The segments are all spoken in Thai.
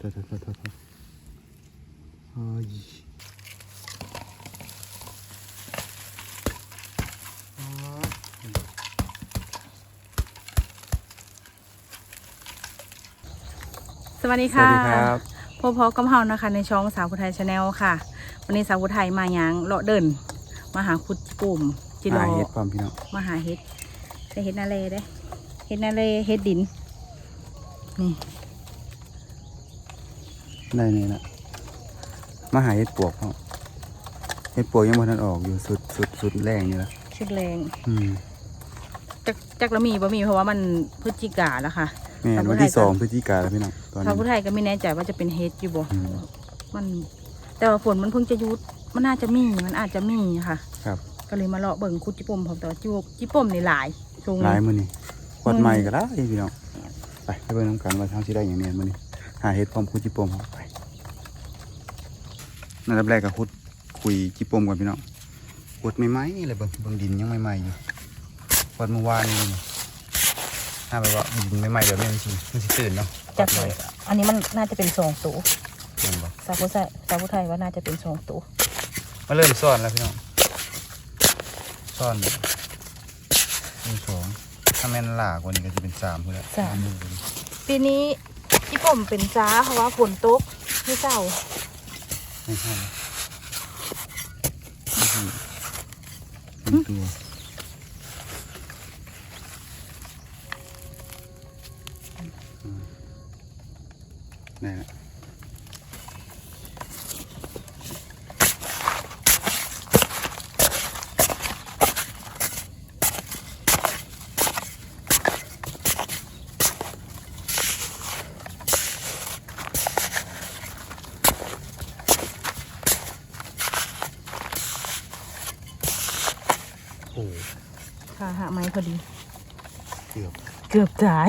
เถอะเถอะเถอะเถอะเถอะเฮ้ยอ๋อสวัสดีค่ะสดีครับพบพบกับเฮานะคะ ในช่องสาวพุทไทยชาแนลค่ะ วันนี้สาวพุทไทยมาหยังเลาะเดิน มาหาคุดจิปุ่มจิโรหาเห็ดความพี่น้องมาหาเห็ดแต่เห็ดนาเลเด้เห็ดนาเลเห็ดดินนี่ ได้นี่นะมาหาเห็ดปวกเนาะเห็ดปวกยังบ่ทันออกอยู่สุดสุดสุดแรงนี่ละชุดแรงอืมจักจักละมีบ่มีเพราะว่ามันพฤศจิกาแล้วค่ะแม่นทำวันอะไรที่กันสองพฤศจิกาแล้วพี่น้องตอนสาวนี้พุทไทยก็ไม่แน่ใจว่าจะเป็นเห็ดอยู่บ่อืมมัน แต่ว่าฝนมันเพิ่งจะหยุดมันน่าจะมีมันอาจจะมีค่ะ ครับ ก็เลยมาเลาะเบิ่งคุดจิปุ่มพร้อมแต่ว่าจิวจิปุ่มนี่หลายช่วงหลานี้ยมื้อนี้ขวดใหม่ก็ได้พี่น้องไปไปเบิ่งน้ำกันว่าทางสิได้อย่างแน่มื้อนี้หาเห็ดพร้อมคุยจิปมเอาไป อันดับแรกก็คุดคุยจิปมก่อนพี่น้องขวดใหม่ๆเลยเบิ่งเบิ่งดินยังใหม่ๆอยู่ขวดเมื่อวานนี่ถ้าแบบว่าดินใหม่ๆแบบนี้มันสิมันสิตื่นเนาะจากขวดใหม่อันนี้มันน่าจะเป็นสองตัวเห็นบ่สาวพุทไทยสาวพุทไทยว่าน่าจะเป็นสองตัวมาเริ่มซ่อนแล้วพี่น้องซ่อนมีสองถ้าแม่นหลากกว่านี้ก็จะเป็นสามพุ่นแหละสามปีนี้จิปุ่มเป็นจ้าเพราะว่าฝนตกไม่เศร้า ไม่ใช่นะไม่ใช่เป็นตัวอืมได้ละ อ้ค่ะหาไม้พอดี เกือบเกือบตาย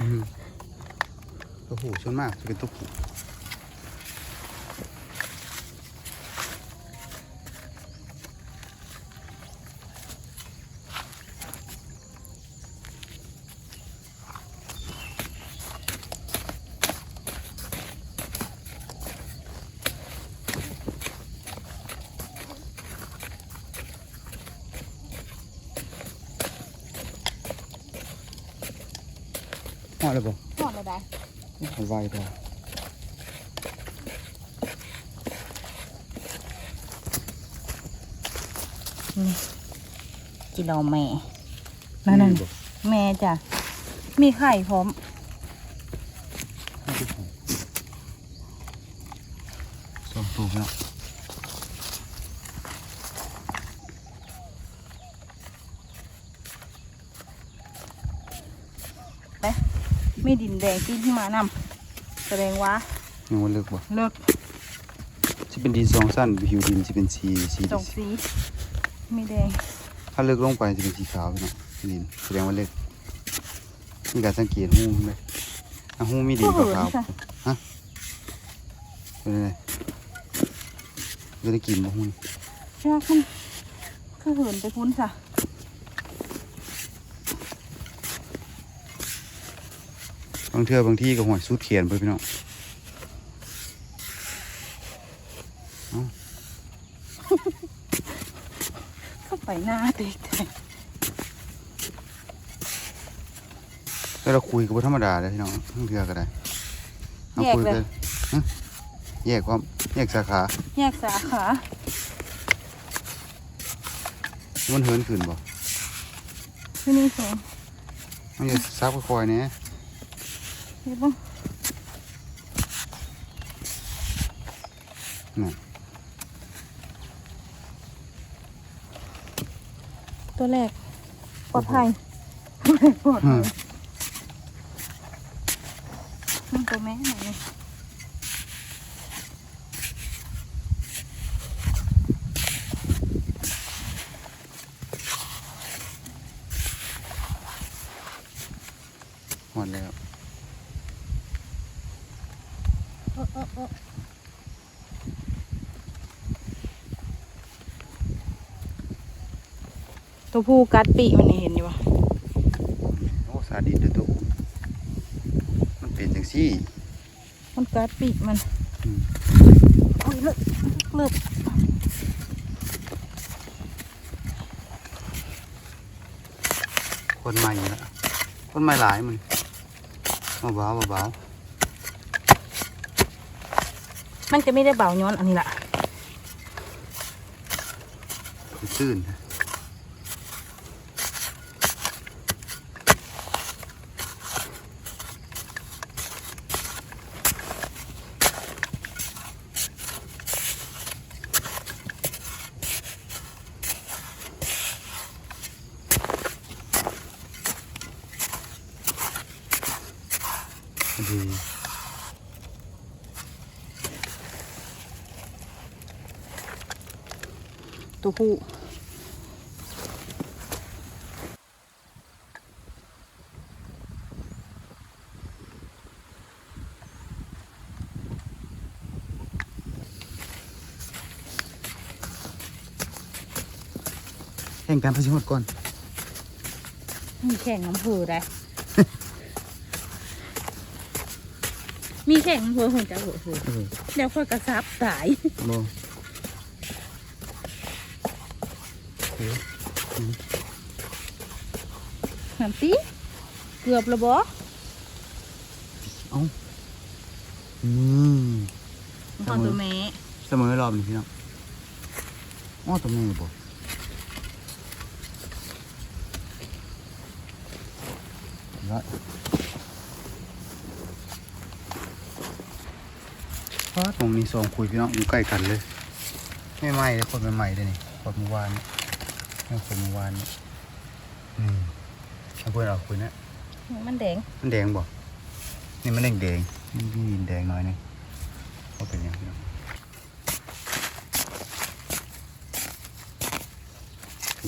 อืมตัวผู้ส่วนมากจะเป็นตัวผู้ หอดเลยบ่ หอดเลยได้ เอาไว้พอ นี่จิรอแม่นั่นนั่นบ่แม่จ้ะมีไข่พร้อมสองตัวแล้วมีดินแดงที่ที่มานำแสดงว่ายังว่าเลิกบ่เลิกจะเป็นดินสองสั้น ผิวดินจะเป็นสีสีสองสี มีแดง ถ้าเลิกลงไปจะเป็นสีขาวพี่น้องดินแสดงว่าเลิกมีการสังเกตหูไหมอะหูมีดินขาวๆฮะเป็นไงจะได้กินบ่หูนี่ชอบมันก็เหินไปพุ่นซะบางเทื่อบางที่ก็หวยสุดเขียนไปพี่น้อง เข้า ไปหน้าเด็กแต่แล้วเราคุยกับธรรมดาเลยพี่น้องบางเทื่อก็ได้เอาคุยกันฮะแยกความแยกสาขาแยกสาขามันเหินขึ้นบ่ที่นี่สองมันจะซับค่อยๆเนี่ยเห็นป่ะน่ะ ตัวแรกปลอดภัยตัวแรกปลอดอืภัมยมันตัวแม่ไหนเนี่ย หมดแล้ว เออเออเออ ตัวผู้กัดปีกมันนี่เห็นอยู่ปะโอ้สาดินเด้อตัวมันเป็นจังซี่มมันกัดปีกมันอืมโอ้ยเลิกเลิกคนใหม่ละคนใหม่หลายมันเบาๆเบามันจะไม่ได้เบาย้อนอันนี้ละๆตื้นๆนะ ดีตัวผู้แข่งกันพชิมดก่อน มีแข่งน้ำเผือได้ มีแข่งน้ำเผือหุ่นจะเหอะเผือเออเดี๋ยวค่อยกระซับสายโลน้ำตีเกือบและบ่เอ้านี่มันพอตัวแม่เสมอรอบนี้พี่น้องอ้อตัวนี้บ่ละ ฟาดตรงนี้สองคุยพี่น้องอยู่ใกล้กันเลย ไม่ไหม้เลยคนใหม่ๆเลยนี่คนเมื่อวานนี่คนเมื่อวานนี่อืมเอาเพื่อนเอาคุยนะมันแดง มันแดงบ่นี่มันแดงแดงนี่มีแดงหน่อยนึงว่าเป็นยังไง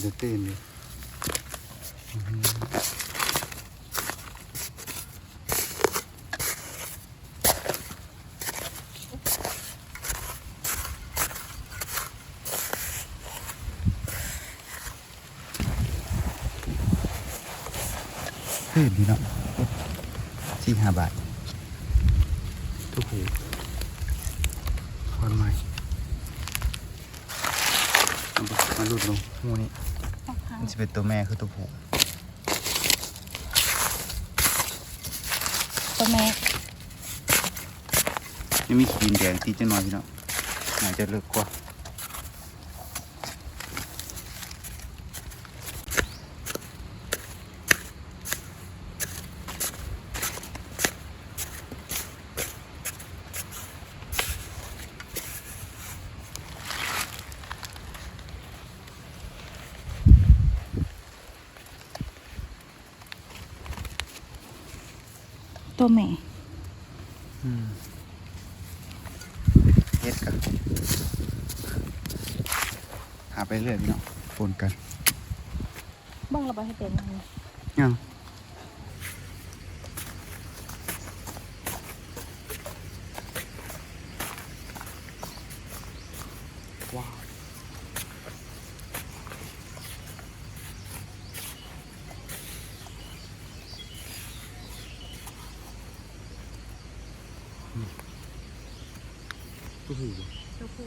จะเต้นเลย อื้อหือเฮ้ยดีเนาะสี่ห้าบาททุกหูคนใหม่มาหลุดลงหูนี่มันจะเป็นตัวแม่คือตัวผู้ตัวแม่ยังมีขีนแดงตีจะน้อยพี่เนาะน่าจะเลิกกว่า ตัวแม่อืมเฮ็ดกันหาไปเรื่อยพี่เนาะปนกันบ้างระบายให้เต็มเลยยัง ผู้ตัวผู้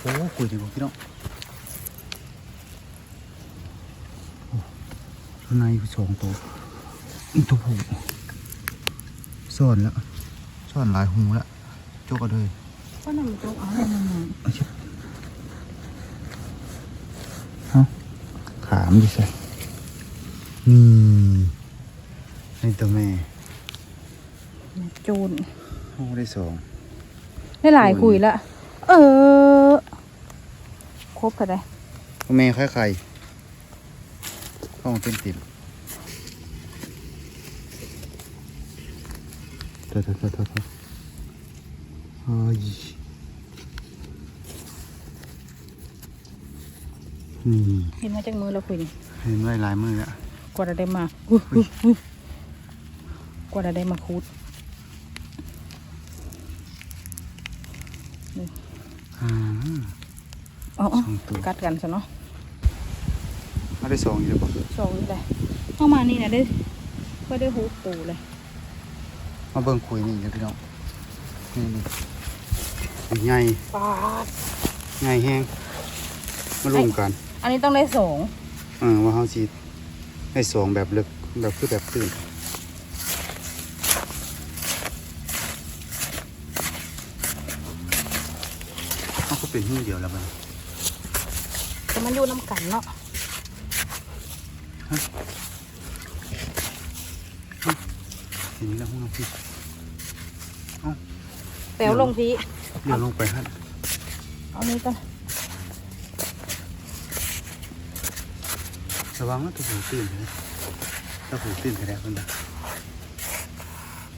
โอ้คุยดีกว่าพี่น้องข้างในสองตัวตัวผู้ซ่อนแล้วซ่อนหลายหูแล้วจกกันเลย ก็นำตัวเอาให้มันมาเอาชิบเอ้าขามดิใส่นี่นี่ตัวแม่โจูนโอ้ได้สองได้หลายคุยละเออ ครบกันได้ตัวแม่ค่อยไข่ข้องเป็นติดเถอะเถอะเถอะเถอะเถอะเฮ้ย นี่เห็นมาจากมือเราคุยนี่เห็นไว้หลายมืออะกว่าจะได้มาอุ๊ยอุ๊ยอุ๊ยกว่าจะได้มาคูดอืมอ๋อสองตัวกัดกันซะเนาะมาได้สองอยู่แล้วบ่สองเลยเข้ามานี่นะได้ก็ได้หูปูเลยมาเบิ่งคุยนี่เลยพี่น้องนี่นี่ใหญ่ปาด ใหญ่แห้งมารวมกัน อันนี้ต้องได้สองเออว่าเฮาสิได้สองแบบลึกแบบคือแบบตื่นเขาก็เป็นหูเดียวแล้วมันแต่มันอยู่น้ำกันเนาะเห็นแล้วหูน้ำพี่แปลวลงพีเดี๋ยวลงไปฮะเอานี้กัน ระวังนะตัวหูตื่นเลยตัวหูตื่นไปแล้วเพิ่นน่ะ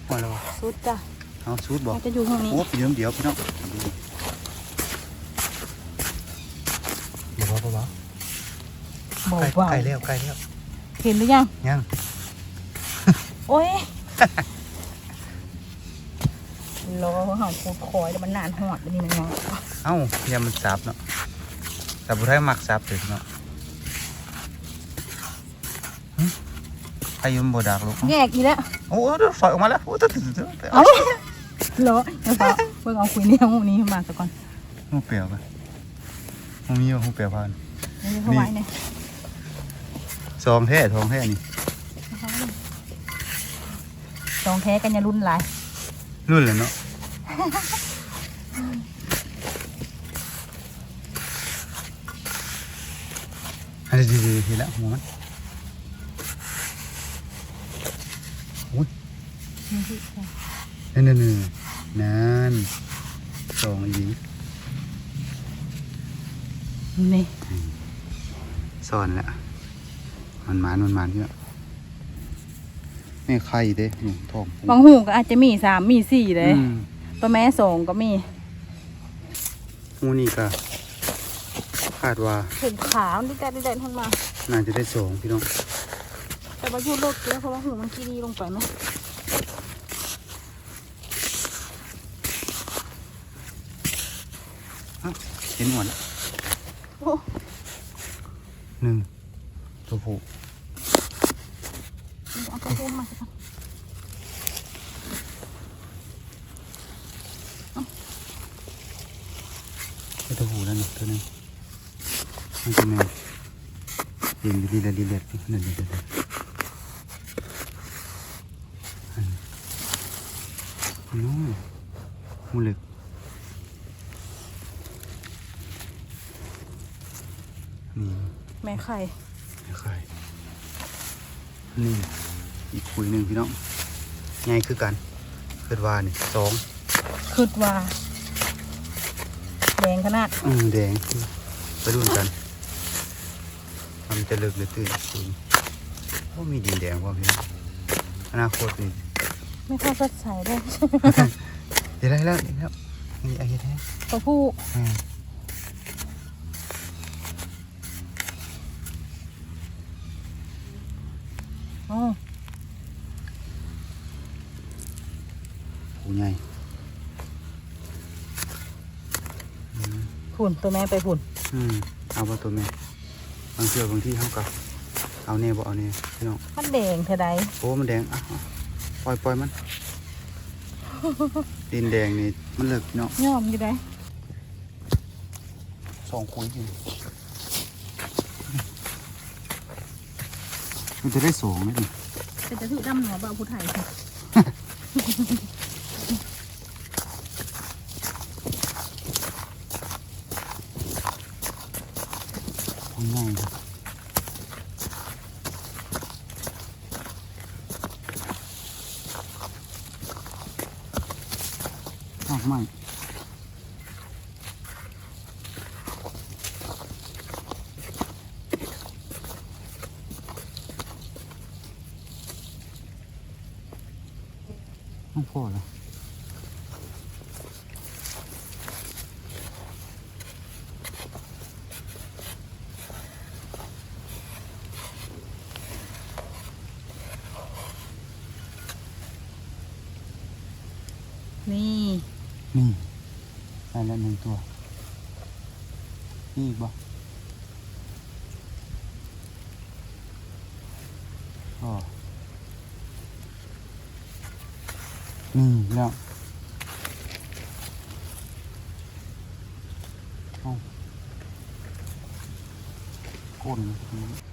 พอแล้วสุดจ้ะเอาชูดบอกมันจะอยู่ห้องนี้โอ้เดี๋ยวเดี๋ยวพี่น้องเดี๋ยวเบาๆเบาใกล้เบาใกล้แล้วใกล้แล้วเห็นหรือยังยังโอ้ยรอเห่าพูดคอยแล้วมันนานหอดแล้วนี่นะน้องเอ้าอย่ามันซับเนาะแต่บุไทยมักซับเลยเนาะ อายุมนบดักลูกแยกอีกแล้วโอ้โหเดี๋ยวฝอยออกมาแล้วโอ้ตัวตัวตัวเอาเหรอเดี๋ยวเปล่าเพิ่งเอาคุยนี่เอานี้มาซะก่อนหูเปรียวกันหูมีหูเปรียวพันเดี๋ยวเขาไว้เนี่ยซองแท้ทองแท้นี่สองแท้กันอย่ารุ่นหลายรุ่นเลยเนาะอันนี้ดีๆทีละหัวมัน นั่นนั่นนั่นนั่นสองอีกนี่ซ่อนแล้วมันหมานมันหมานเยอะไม่ไข่เด้นี่ทองบางหูก็อาจจะมีสามมีสี่เลยอืมปลาแม่สองก็มีหูนี่ก็คาดว่าเห็นขาวนี่แต่นี่แต่ท่านมาน่าจะได้สองพี่น้อง แต่ว่าอยู่เลิกเยอะเพราะว่าหูมันกีดีลงไปไหมเห็นหมดแล้วโอ้หนึ่งตัวผู้เอาไปพูดมาสิครับได้ตัวผู้แล้วนี่ตัวหนึงมันจะแม่นเห็นดีละดีเล็ดนั่นดีละอันนู้น หูเหล็กนี่แม่ไข่ไม่เคยนี่อีกคุยหนึ่งพี่น้องง่ายคือกันเกิดว่านี่สองคืดว่าแดงขนาด อืมแดงไปรุ่นกันมันจะเลิกหรือตื่นคุยว่ามีดินแดงว่าพี่น้องอนาคตนี่ไม่ค่อยสดใส เลยเดี๋ยวได้แล้วเดี๋ยวแล้วนี่ไอ้แท้ตัวผู้อืมอ๋อหูใหญ่ฝุ่นตัวแม่ไปฝุ่นอืมเอาว่าตัวแม่บางเชือบางที่เขากับเอาเน่บ่เอาเน่พี่น้องมันแดงเท่าใดโอ้มันแดงอะอะปล่อยปล่อยมัน ดินแดงนี่มันเลิกเนาะย่อมอยู่ได้สองคุยอยู่มันจะได้สองไหมดิแต่จะถือดำหัวบ่าวผู้ไทยค่ะง่ายครับอ้าวไม่ต้องพอแล้ว นี่ได้แล้วหนึ่งตัว นี่บ่อ๋อนี่แล้วเอาก้นมัน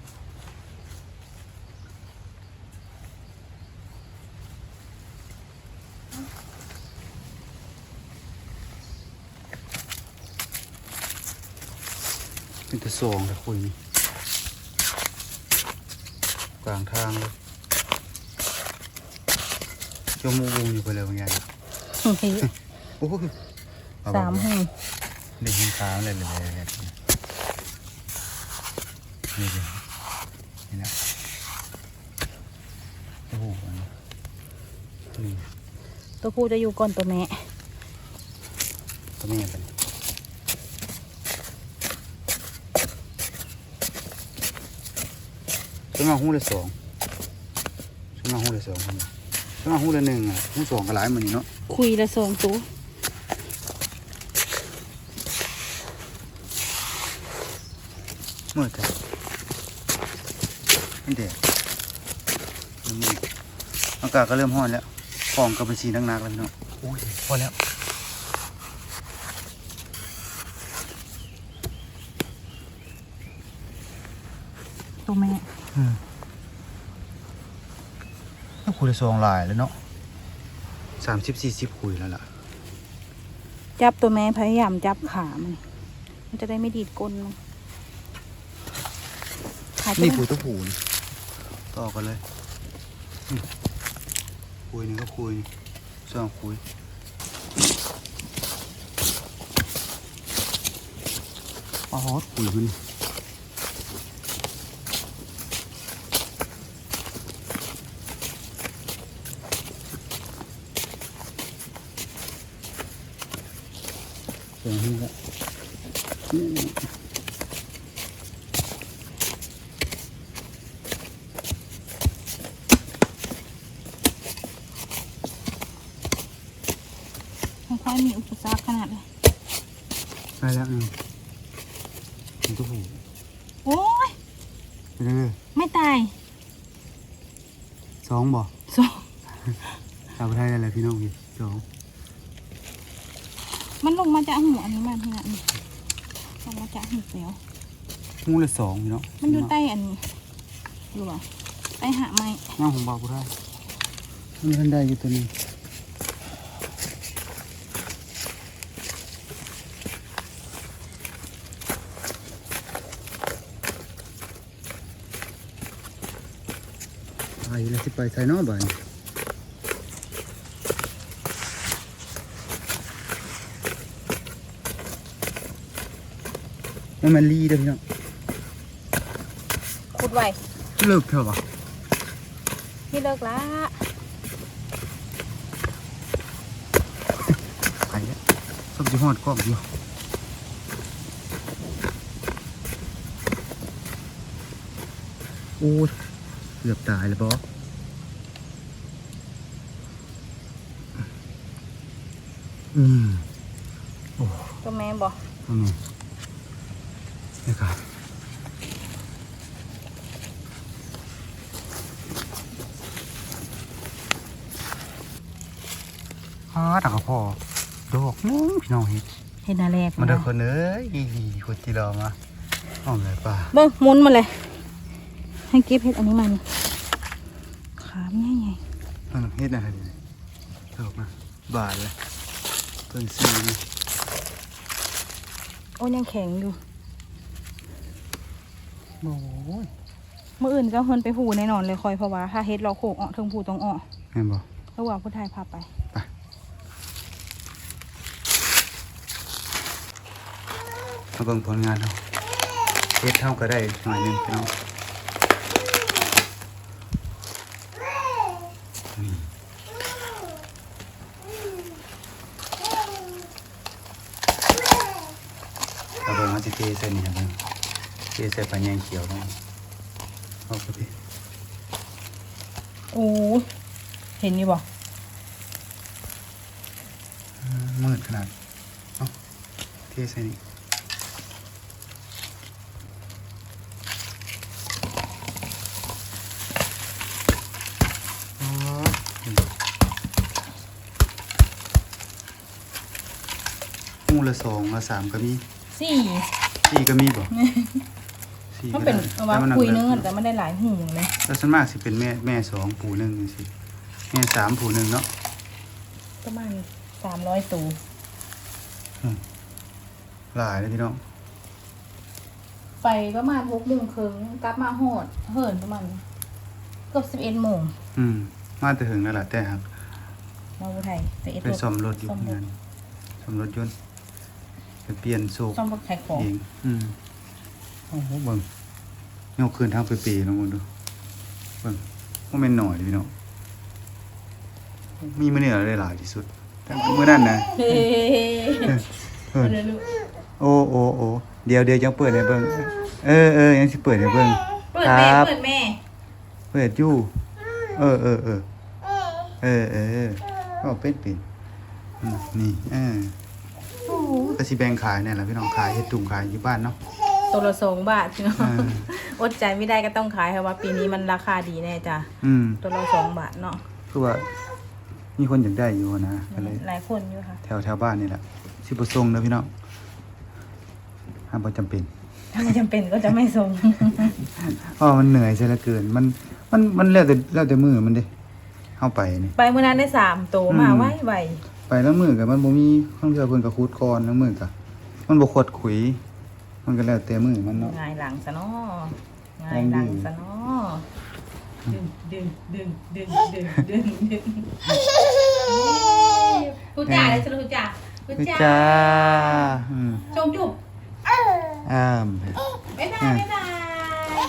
เป็นแต่สองแต่คุยนี่กลางทางเลยจมูกอยู่ไปเลยบางอย่างโอ้โหเอสามบ่หุ่นเด็กเห็นขาเลยเลยเลยนี่เลยนี่นะโอ้โหอันนี้นี่ตัวผู้จะอยู่ก่อนตัวแม่ตัวนี้เป็นฉัน มาหูเลยสองฉันมาหูเลยสองคนฉันมาหูเลยหนึ่งอะหูสองก็หลายเหมือนนี้เนาะคุยละสองตัวเมื่อกันนี่เด็กนี่อากาศก็เริ่มร้อนแล้วฟองก็เป็นสีนักๆแล้วพี่เนาะโอ้ยพอแล้วตัวแม่ อืมถ้าคุย ได้สองลายแล้วเนาะสามสิบสี่สิบคุยแล้วล่ะ จับตัวแม่พยายามจับขามันมันจะได้ไม่ดีดก้นมันขานี่จะคุยตัวผูนี่ต่อกันเลยอืมคุยนี่ก็คุยสองคุยอ๋อคุยมัน สองนี่ละนี่ค่อยๆมีอุปสรรคขนาดเลยได้แล้วหนึ่งเป็นตัวผูโอ้ยไปเรื่อยไม่ตายๆสองบ่สอง สาวไทยอะไรพี่น้องพี่สอง มันลงมาจากหัวอันนี้มันขนาดนี้ลงมาจากหิบแล้วงูละสองพี่น้องมันอยู่ใต้อันนี้อยู่หรอใต้หาไม้น้องของบ่าวกูได้มันทันได้อยู่ตัวนี้ไปแล้วสิไปใส่เนอบ่าย มันมันลีเด้อพี่น้องขุดไว้เลิกเถอะวะนี่เลิกละไปแล้วส้มจีฮอดกล้องอยู่โอ้ยเกือบตายแล้วบออืมตัวแม่บอกทำไงนี่ครับฮาดักพอดอกนึงพี่น้องเห็ดเห็นอะไรกมาเด้อคนเอ้ยดีคนที่รอมาอ้อมเลยป่าเบิ้งหมุนมาเลย ให้เก็บเห็ดอันนี้มันขามง่ายไงนั่นเฮ็ดอะไรดีดอกนะบาทเลยเพิ่งซื้อนี่โอ้ยังแข็งอยู่ โอ้ยเมื่ออื่นก็เฮินไปหูแน่นอนเลยคอยเพราะว่าถ้าเฮ็ดเราโขกออกเทิงผูต้องออกแม่นบ่ระหว่างผู้ชายพาไปมาเบิ่งผลงานเราเฮ็ดเท่าก็ได้หน่อยหนึงพี่น้องนี่เราเบิ่งว่าสิเทใส่นี่นะเบิ่ง เทใส่ปลาแยงเขียวเนะเอาไปดิโอ้เห็นอยู่บ่มืดขนาดเอ้าใส่นี่อ๋อหูละสองละสามก็มีสี่สี่ก็มีบ่ สี่มันก็เป็นได้เอาว่าแต่มัคุยเนื้หอแต่ไม่ได้หลายหูเลยแล้วส่วนมากสิเป็นแม่แม่สองผูหนึ่งนี่สิแม่สามผูหนึ่งเนาะประมาณสามร้อยตัวหลายเลยพี่น้องไปประมาณหกโมงครึ่งกลับมาหอดเหินประมาณเกือบสิบเอ็ดโมงอืม มาแต่ถึงแล้วล่ะแต่หักมาอุทัยไปเอ็ดไปซ่อมรถอยู่ซ่อมรเงิถนซ่อมรถยนต์ไปเปลี่ยนโซ่ซ่อมรถขายของเองอืม โอ้โหเบิ่งยกคืนทางไปปีลองมึงดูเบิ่งว่าแม่นหน่อยพี่น้องมีมื้อนี้อะไรหลายที่สุด แต่มื้อนั้นนะเฮ้เออเดี๋ยวลูกโอ้โอ้โอ้เดี๋ยวเดี๋ยวยังเปิดให้เบิ่งเออเออยังสิเปิดให้เบิ่งเปิดคแม่รับเปิดแม่เปิดอยู่เออเออเออเออเออก็เป็นเป็นอืมนี่เออก็สิแบ่งขายเนี่ยแหละพี่น้องขายเฮ็ดตุ่มขายอยู่บ้านเนาะ ตัวละสองบาทพี่น้องอ่า อดใจไม่ได้ก็ต้องขายเพราะว่า ปีนี้มันราคาดีแน่จ้ะอืมตัวละสองบาทเนาะคือว่า มีคนอยากได้อยู่นะก็เลย หลายคนอยู่ค่ะ แถวแถวบ้านนี่แหละสิบ่ส่งเด้อพี่น้องห้ามบ่จำเป็นถ้าไม่จำเป็นก็จะไม่ส่ง เพราะว่ามันเหนื่อยซะเหลือเกิน มันมันมันแล้วแต่แล้วแต่มือมันเด้เฮาไปนี่ ไปเมื่อนั้นได้สามตัวอืมมาไว้ไวไปแล้วมือก็มันบ่มีข้างเทื่อเพิ่นก็คูดก่อนแล้วมือก็มันบ่ขดขุย มันก็แล้วแต่มือมันเนาะ ง่ายหลังซะเนาะง่ายหลังซะเนาะดึงดึงดึงดึงดึงดึงดึงพูดจ่าเลยสรุปพูดจ่าพูดคือจ่าจ้าอืมชมจุบอ้ามบ๊ายบายบ๊ายบาย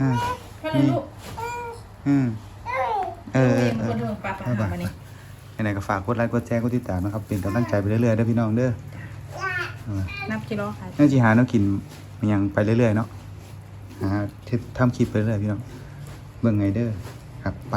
อืมพอเลยลูกอืมเออเออเอเอออเออปลาปลาปลามานี่ยังไงก็ฝากกดไลค์กดแชร์กดติดตามนะครับ เป็นกำลังใจไปเรื่อยๆเด้อพี่น้องเด้อเออ นับกิโลค่ะแม่จีหาแน้องกินมันยังไปเรื่อยๆเนาะหาเทปทำคลิปไปเรื่อยๆพี่น้องเบิ่งไงเด้อครับไป